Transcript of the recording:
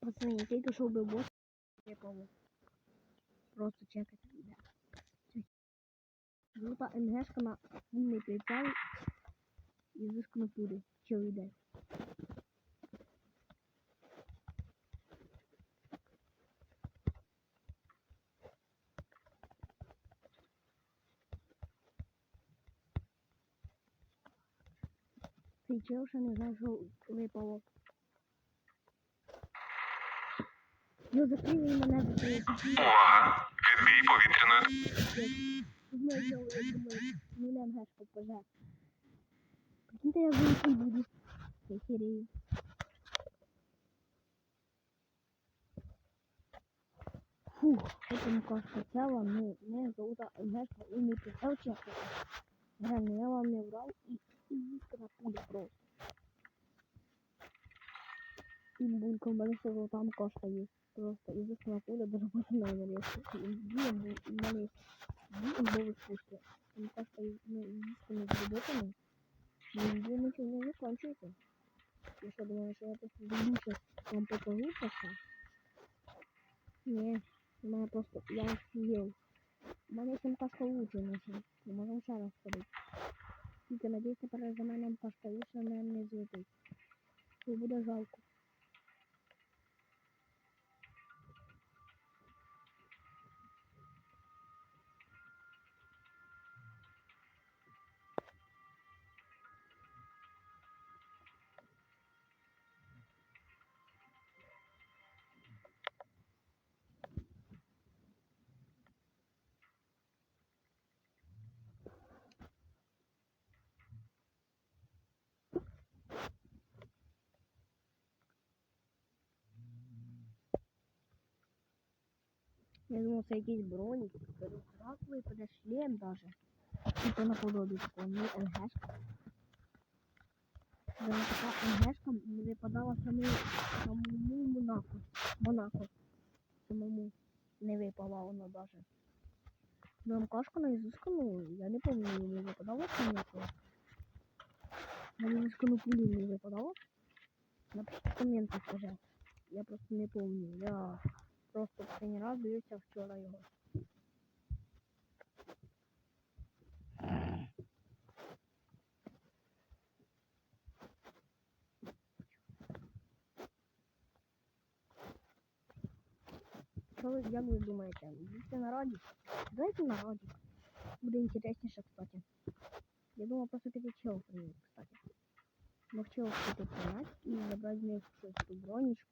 Пацани, я тільки що вбив босса, якого просто чекати йде. Жовта МГшка на повний прицел і зискну пулі. Чого йде? Цей чел ще не знає, що випало. Ну, закрив він мене закрив. Увага! Відбій повітряної. Я думаю, ну не МГшка поже. Прикиньте, я вийти буду. Я херею. Фух, это кажется цело, ну, меня зовут МГшка, и не писал честно. Реально, я вам не врал, и, и искра пуля просто. И булька, у меня все там кошка есть. Просто из искра пуля даже меня есть две кошка, ну, единственными грибоками. Ну, где ничего не закончился. Я что, думаю, что я просто люблю сейчас вам покажу просто? Не, у мене просто, я офігел. У мене сім кашка лучше наче. Ми можемо ще раз ходити. Тільки надіюсь, тепер за мене кашка лучше мене не злетить. Бо буде жалко. Я думав, це якийсь бронік, перекрак випаде шлем даже. Типа наподобі такого, ну НГшка. Да, така НГшка не випадала самому, самому Монако. Монако. Самому не випала вона даже. Ну, МКшка на изысканную, я не помню, не випадала чи ніякого. На изысканную пулю не випадала. Напишіть в комментах уже. Я просто не помню. Я останній раз дивився вчора його. Що ви, як ви думаєте? Їдьте на радік? Давайте на радік. Буде інтересніше, кстати. Я думав просто піти чел прийняти, кстати. Мог чел піти прийняти і забрати з них щось ту бронічку.